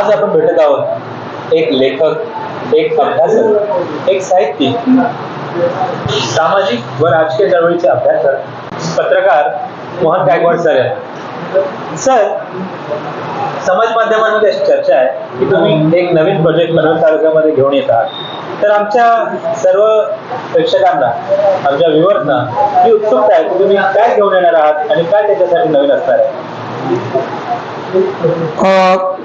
आज आपण भेटत आहोत एक लेखक एक अभ्यासक एक साहित्यिक. सामाजिक व राजकीय चळवळीचे अभ्यासक पत्रकार मोहन गायकवाड सर आहेत. सर समाज माध्यमांमध्ये अशी चर्चा आहे की तुम्ही एक नवीन प्रोजेक्ट पनवेल तालुक्यामध्ये घेऊन येत आहात तर आमच्या सर्व प्रेक्षकांना आमच्या व्ह्युअर्सना ही उत्सुकता आहे की तुम्ही काय घेऊन येणार आहात आणि काय त्याच्यासाठी नवीन असणार आहे?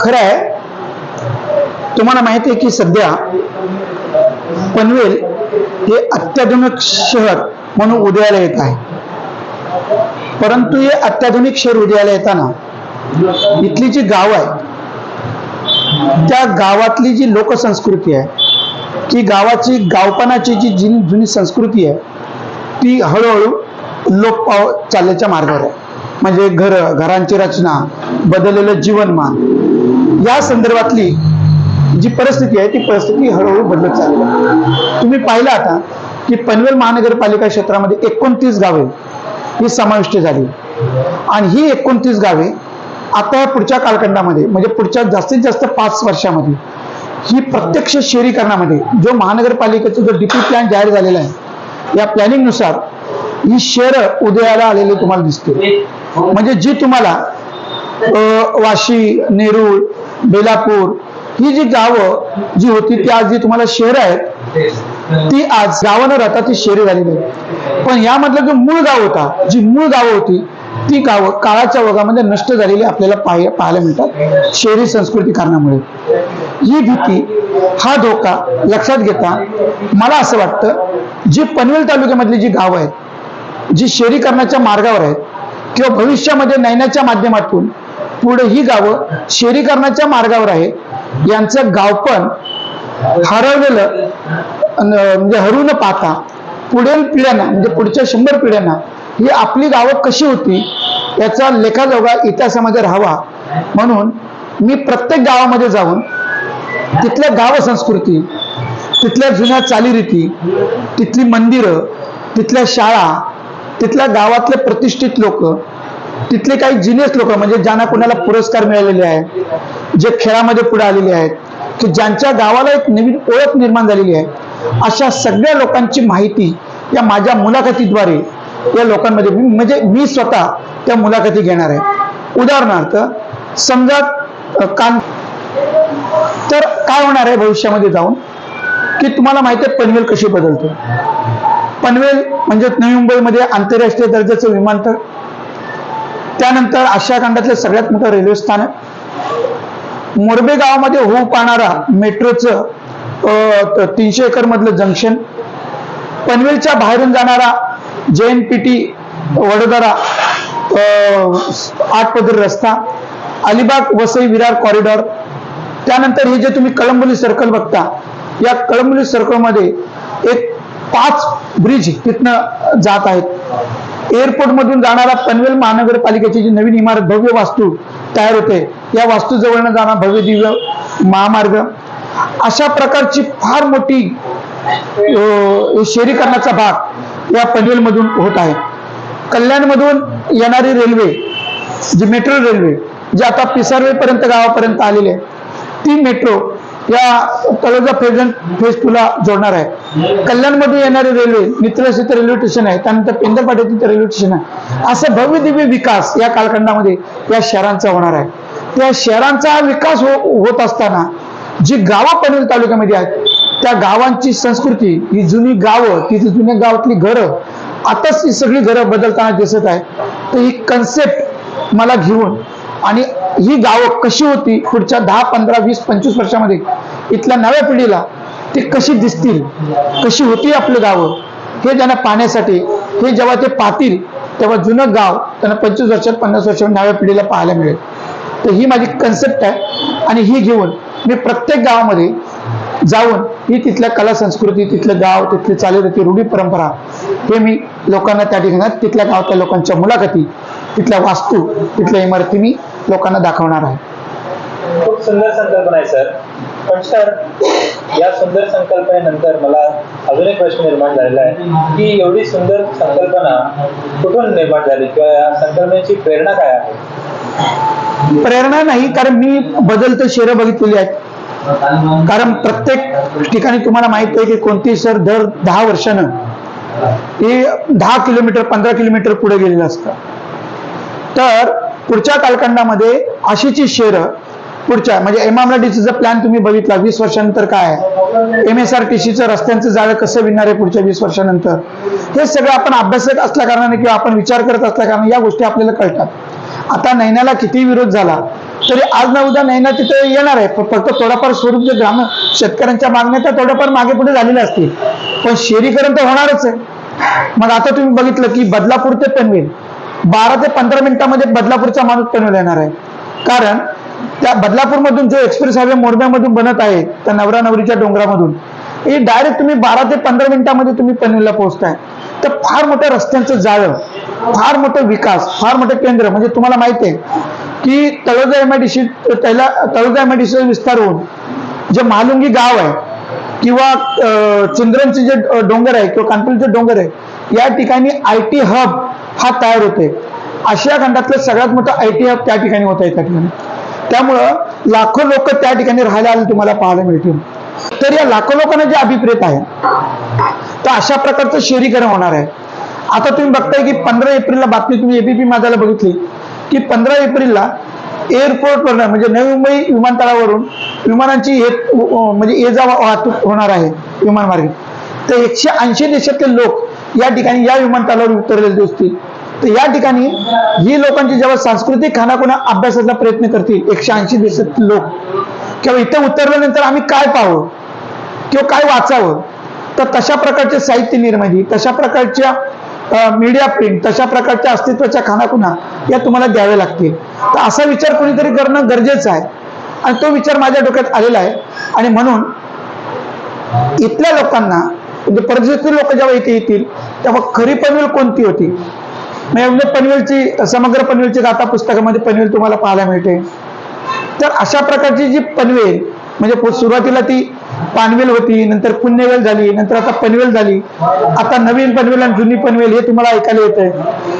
खरं आहे तुम्हाला माहिती आहे की सध्या पनवेल हे अत्याधुनिक शहर म्हणून उदयाला येत आहे. परंतु हे अत्याधुनिक शहर उदयाला येताना इथली जी गाव आहे त्या गावातली जी लोकसंस्कृती आहे ती गावाची गावपणाची जी जुनी जुनी संस्कृती आहे ती हळूहळू लोप पाव चालल्याच्या मार्गावर आहे. म्हणजे घर घरांची रचना बदललेलं जीवनमान या संदर्भातली जी परिस्थिती आहे ती परिस्थिती हळूहळू बदलत चालली आहे. तुम्ही पाहिलं आता की पनवेल महानगरपालिका क्षेत्रामध्ये एकोणतीस गावे ही समाविष्ट झाली. आणि ही एकोणतीस गावे आता या पुढच्या कालखंडामध्ये म्हणजे पुढच्या जास्तीत जास्त पाच वर्षामध्ये ही प्रत्यक्ष शहरीकरणामध्ये जो महानगरपालिकेचा जो डीपी प्लॅन जाहीर झालेला आहे या प्लॅनिंगनुसार ही शहरं उदयाला आलेली तुम्हाला दिसते म्हणजे जी तुम्हाला वाशी नेरूळ बेलापूर ही जी गावं जी होती ती आज जी तुम्हाला शहर आहेत ती आज गावं न राहता ती शहरी झालेली आहेत पण यामधलं जो मूळ गाव होता जी मूळ गावं होती ती गावं काळाच्या ओघामध्ये नष्ट झालेली आपल्याला पाहायला मिळतात शहरी संस्कृती कारणामुळे. ही भीती हा धोका लक्षात घेता मला असं वाटतं जी पनवेल तालुक्यामधली जी गावं आहेत जी शहरीकरणाच्या मार्गावर आहेत किंवा भविष्यामध्ये नैन्याच्या माध्यमातून पुढे ही गावं शहरीकरणाच्या मार्गावर आहे यांचं गावपण हरवलेलं म्हणजे हरू न पाहता पुढील पिढ्यांना म्हणजे पुढच्या शंभर पिढ्यांना ही आपली गावं कशी होती याचा लेखाजोगा इतिहासामध्ये राहावा. म्हणून मी प्रत्येक गावामध्ये जाऊन तिथल्या गाव संस्कृती तिथल्या जुन्या चालीरीती तिथली मंदिरं तिथल्या शाळा तिथल्या गावातले प्रतिष्ठित लोक तिथले काही जिनियस लोक म्हणजे ज्यांना कुणाला पुरस्कार मिळालेले आहेत जे खेळामध्ये पुढे आलेले आहेत की ज्यांच्या गावाला एक नवीन ओळख निर्माण झालेली आहे अशा सगळ्या लोकांची माहिती या माझ्या मुलाखतीद्वारे या लोकांमध्ये म्हणजे मी स्वतः त्या मुलाखती घेणार आहे. उदाहरणार्थ समजा कान तर काय होणार आहे भविष्यामध्ये जाऊन? की तुम्हाला माहिती आहे पनवेल कशी बदलतो? पनवेल म्हणजे नवी मुंबईमध्ये आंतरराष्ट्रीय दर्जाचं विमानतळ त्यानंतर आशिया खंडातलं सगळ्यात मोठं रेल्वे स्थानक मोरबे गावामध्ये होऊ पाहणारा मेट्रोचं तीनशे एकर मधलं जंक्शन पनवेलच्या बाहेरून जाणारा जे एन पी टी वडोदरा आठ पदरी रस्ता अलिबाग वसई विरार कॉरिडॉर त्यानंतर हे जे तुम्ही कळंबोली सर्कल बघता या कळंबोली सर्कलमध्ये एक पाच ब्रिज तिथनं जात आहेत. एअरपोर्ट मधून जाणारा पनवेल महानगरपालिकेची जी नवीन इमारत भव्य वास्तू तयार होते या वास्तू जवळनं जाणार भव्य दिव्य महामार्ग. अशा प्रकारची फार मोठी शहरीकरणाचा भाग या पनवेलमधून होत आहे. कल्याणमधून येणारी रेल्वे जी मेट्रो रेल्वे जी आता पिसारवेपर्यंत गावापर्यंत आलेली आहे ती मेट्रो या तळोजा प्रेझेंट फेज टूला जोडणार आहे. कल्याणमध्ये येणारी रेल्वे मित्रस इथं रेल्वे स्टेशन आहे. त्यानंतर पेंदरपाट इथं रेल्वे स्टेशन आहे. असं भव्य दिव्य विकास या कालखंडामध्ये या शहरांचा होणार आहे. त्या शहरांचा विकास हो होत असताना जी गावं पनवेल तालुक्यामध्ये आहेत त्या गावांची संस्कृती ही जुनी गावं तिथे जुन्या गावातली घरं आताच ही सगळी घरं बदलताना दिसत आहे तर ही कन्सेप्ट मला घेऊन आणि ही गावं कशी होती पुढच्या दहा पंधरा वीस पंचवीस वर्षामध्ये? इथल्या नव्या पिढीला ते कशी दिसतील? कशी होती आपलं गावं? हे त्यांना पाहण्यासाठी हे जेव्हा ते पाहतील तेव्हा जुनं गाव त्यांना पंचवीस वर्षात पन्नास वर्षात नव्या पिढीला पाहायला मिळेल. तर ही माझी कन्सेप्ट आहे आणि ही घेऊन मी प्रत्येक गावामध्ये जाऊन ही तिथल्या कला संस्कृती तिथलं गाव तिथली चालीरीती रूढी परंपरा हे मी लोकांना त्या ठिकाणी तिथल्या गावातल्या लोकांच्या मुलाखती तिथल्या वास्तू तिथल्या इमारती मी लोकांना दाखवणार आहे. खूप सुंदर संकल्पना आहे सर. पण सर या सुंदर संकल्पनेनंतर मला अजून एक प्रश्न निर्माण झालेला आहे की एवढी सुंदर संकल्पना कुठून निर्माण झाली? किंवा या संकल्पनेची प्रेरणा काय आहे? प्रेरणा नाही कारण मी बदलतं शहरं बघितलेली आहेत. कारण प्रत्येक ठिकाणी तुम्हाला माहीत आहे की कोणती शहर दर दहा वर्षानं हे दहा किलोमीटर पंधरा किलोमीटर पुढे गेलेलं असतं. तर पुढच्या कालखंडामध्ये अशीची शेर पुढच्या म्हणजे एमआमआरडीसीचा प्लॅन तुम्ही बघितला वीस वर्षानंतर काय आहे? एम एस आर टी सीचं रस्त्यांचं जाळं कसं विणणार आहे पुढच्या वीस वर्षानंतर? हे सगळं आपण अभ्यासक असल्या कारणाने किंवा आपण विचार करत असल्या कारणाने या गोष्टी आपल्याला कळतात. आता नैनाला किती विरोध झाला तरी आज ना उद्या नैना तिथे येणार आहे. फक्त थोडाफार स्वरूप जे ग्राम शेतकऱ्यांच्या मागण्या त्या थोड्याफार मागे पुढे झालेल्या असतील. पण शहरीकरण तर होणारच आहे. मग आता तुम्ही बघितलं की बदलापूर ते पनवेल. बारा ते पंधरा मिनिटामध्ये बदलापूरचा माणूस पनवेल येणार आहे. कारण त्या बदलापूरमधून जो एक्सप्रेस हायवे मोरब्यामधून बनत आहे त्या नवरा नवरीच्या डोंगरामधून हे डायरेक्ट तुम्ही बारा ते पंधरा मिनिटामध्ये तुम्ही पनवेलला पोहोचताय. तर फार मोठ्या रस्त्यांचं जाळं फार मोठं विकास फार मोठं केंद्र म्हणजे तुम्हाला माहिती आहे की Taloja M I D C त्याला Taloja M I D C विस्तार होऊन जे महालुंगी गाव आहे किंवा चिंद्रनचे जे डोंगर आहे किंवा कानपूरचे डोंगर आहे या ठिकाणी आय टी हब हा तयार होतोय. आशिया खंडातलं सगळ्यात मोठं आय टी हब त्या ठिकाणी होत आहे त्या ठिकाणी. त्यामुळं लाखो लोक त्या ठिकाणी राहायला आले तुम्हाला पाहायला मिळतील. तर या लाखो लोकांना जे अभिप्रेत आहे तर अशा प्रकारचं शहरीकरण होणार आहे. आता तुम्ही बघताय की पंधरा एप्रिलला बातमी तुम्ही एबीपी माझ्याला बघितली की पंधरा एप्रिलला एअरपोर्टवर म्हणजे नवी मुंबई विमानतळावरून विमानांची ये म्हणजे ये जा वाहतूक होणार आहे विमान मार्गे तर एकशे ऐंशी देशातले लोक या ठिकाणी या विमानतळावर उतरलेले दिसतील तर या ठिकाणी ही लोकांची जेव्हा सांस्कृतिक खानाखुणा अभ्यासाचा प्रयत्न करतील एकशे ऐंशी देशातील लोक किंवा इथं उतरल्यानंतर आम्ही काय पाहावं किंवा काय वाचावं तर तशा प्रकारचे साहित्य निर्मिती तशा प्रकारच्या मीडिया प्रिंट तशा प्रकारच्या अस्तित्वाच्या खानाखुणा या तुम्हाला द्याव्या लागतील. तर असा विचार कोणीतरी करणं गरजेचं आहे. आणि तो विचार माझ्या डोक्यात आलेला आहे. आणि म्हणून इथल्या लोकांना म्हणजे परदेशातील लोक जेव्हा इथे येतील तेव्हा खरी पनवेल कोणती होती? म्हणजे पनवेलची समग्र पनवेलची गाथा पुस्तकामध्ये पनवेल तुम्हाला पाहायला मिळते. तर अशा प्रकारची जी पनवेल म्हणजे सुरुवातीला ती पानवेल होती नंतर पुण्यवेल झाली नंतर आता पनवेल झाली. आता नवीन पनवेल आणि जुनी पनवेल हे तुम्हाला ऐकायला येतंय.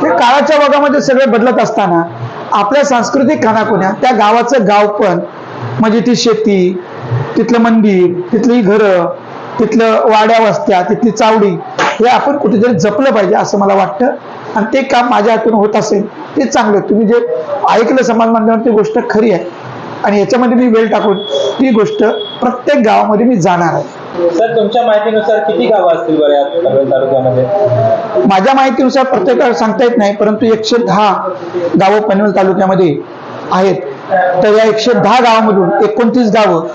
हे काळाच्या भागामध्ये सगळे बदलत असताना आपल्या सांस्कृतिक खानाखुण्या त्या गावाचं गाव पण म्हणजे ती शेती तिथलं मंदिर तिथली घरं तिथलं वाड्या वस्त्या तिथली चावडी हे आपण कुठेतरी जपलं पाहिजे असं मला वाटतं. आणि ते काम माझ्या हातून होत असेल ते चांगलं. तुम्ही जे ऐकलं समाज माध्यमावर ती गोष्ट खरी आहे. आणि याच्यामध्ये मी वेळ टाकून ती गोष्ट प्रत्येक गावामध्ये मी जाणार आहे. सर तुमच्या माहितीनुसार किती गावं असतील तालुक्यामध्ये? माझ्या माहितीनुसार प्रत्येकाला सांगता येत नाही परंतु एकशे दहा गावं पनवेल तालुक्यामध्ये आहेत. तर या एकशे दहा गावामधून एकोणतीस गावं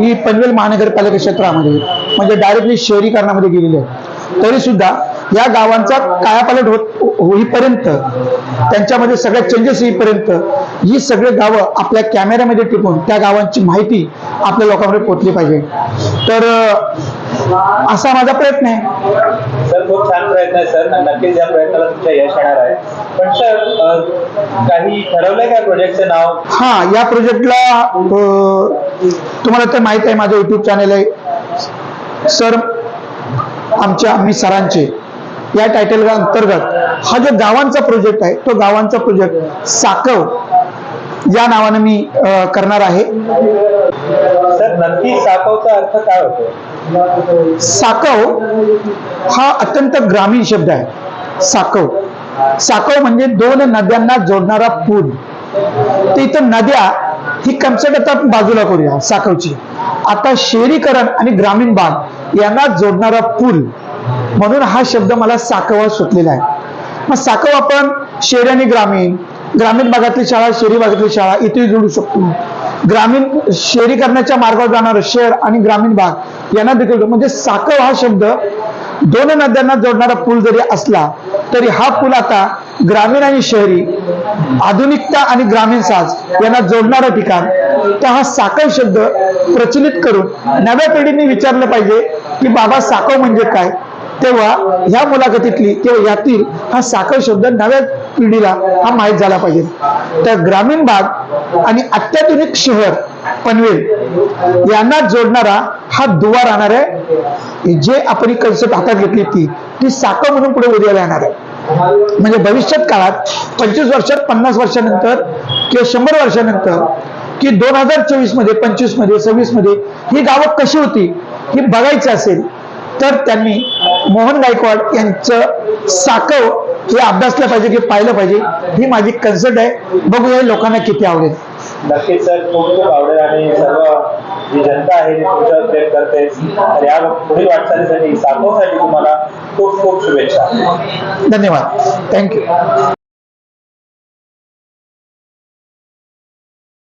ही पनवेल महानगरपालिका क्षेत्रामध्ये. म्हणजे डायरेक्टली शहरीकरणामध्ये गेलेली आहेत. तरी सुद्धा या गावांचा कायापालट होत होईपर्यंत त्यांच्यामध्ये सगळ्या चेंजेस येईपर्यंत ही सगळे गावं आपल्या कॅमेऱ्यामध्ये टिपून त्या गावांची माहिती आपल्या लोकांकडे पोहोचली पाहिजे. तर असा माझा प्रयत्न आहे. सर खूप छान प्रयत्न आहे सर. नक्कीच या प्रयत्नाला तुमच्या यश येणार आहे. पण सर काही ठरवलंय का प्रोजेक्टचं नाव? हा या प्रोजेक्टला तुम्हाला तर माहीत आहे माझं युट्यूब चॅनल आहे. सर आमच्या मी सरांचे या टायटल अंतर्गत हा जो गावांचा प्रोजेक्ट आहे तो गावांचा प्रोजेक्ट साकव या नावाने मी करणार आहे. सर नक्की साकवचा अर्थ काय होतो? साकव हा अत्यंत ग्रामीण शब्द आहे. साकव साकव म्हणजे दोन नद्यांना जोडणारा पूल. तर इथं नद्या ही कन्सेप्ट आता आपण बाजूला करूया साखवची आता शहरीकरण आणि ग्रामीण भाग यांना जोडणारा पूल म्हणून हा शब्द मला साकवा सुटलेला आहे. मग साकव आपण शहरी आणि ग्रामीण ग्रामीण भागातली शाळा शहरी भागातली शाळा इथे जोडू शकतो. ग्रामीण शहरीकरणाच्या मार्गावर जाणारं शहर आणि ग्रामीण भाग यांना देखील म्हणजे साकव हा शब्द दोन नद्यांना जोडणारा पूल जरी असला तरी हा पूल आता ग्रामीण आणि शहरी आधुनिकता आणि ग्रामीण साज यांना जोडणारं ठिकाण तर हा साकव शब्द प्रचलित करून नव्या पिढीने विचारलं पाहिजे की बाबा साकव म्हणजे काय? तेव्हा ह्या मुलाखतीतली किंवा यातील हा साखर शब्द नव्या पिढीला हा माहीत झाला पाहिजे. तर ग्रामीण भाग आणि अत्याधुनिक शहर पनवेल यांना जोडणारा हा दुवा राहणार आहे. जे आपण कन्सेप्ट हातात घेतली ती ती साखर म्हणून पुढे उद्याला येणार आहे. म्हणजे भविष्यात काळात पंचवीस वर्षात पन्नास वर्षानंतर किंवा शंभर वर्षानंतर की दोन हजार चोवीसमध्ये पंचवीसमध्ये सव्वीसमध्ये ही गावं कशी होती ही बघायची असेल तर त्यांनी मोहन गायकवाड यांचं साकव हे अभ्यासलं पाहिजे की पाहिलं पाहिजे ही माझी कन्सर्ट आहे. बघूया लोकांना किती आवडेल. नक्कीच सर खूप खूप आवडेल आणि सर्व जी जनता आहे ती तुमच्यावर प्रेम करते. आणि या पुढील वाटचालीसाठी साकवसाठी तुम्हाला खूप खूप शुभेच्छा. धन्यवाद. थँक्यू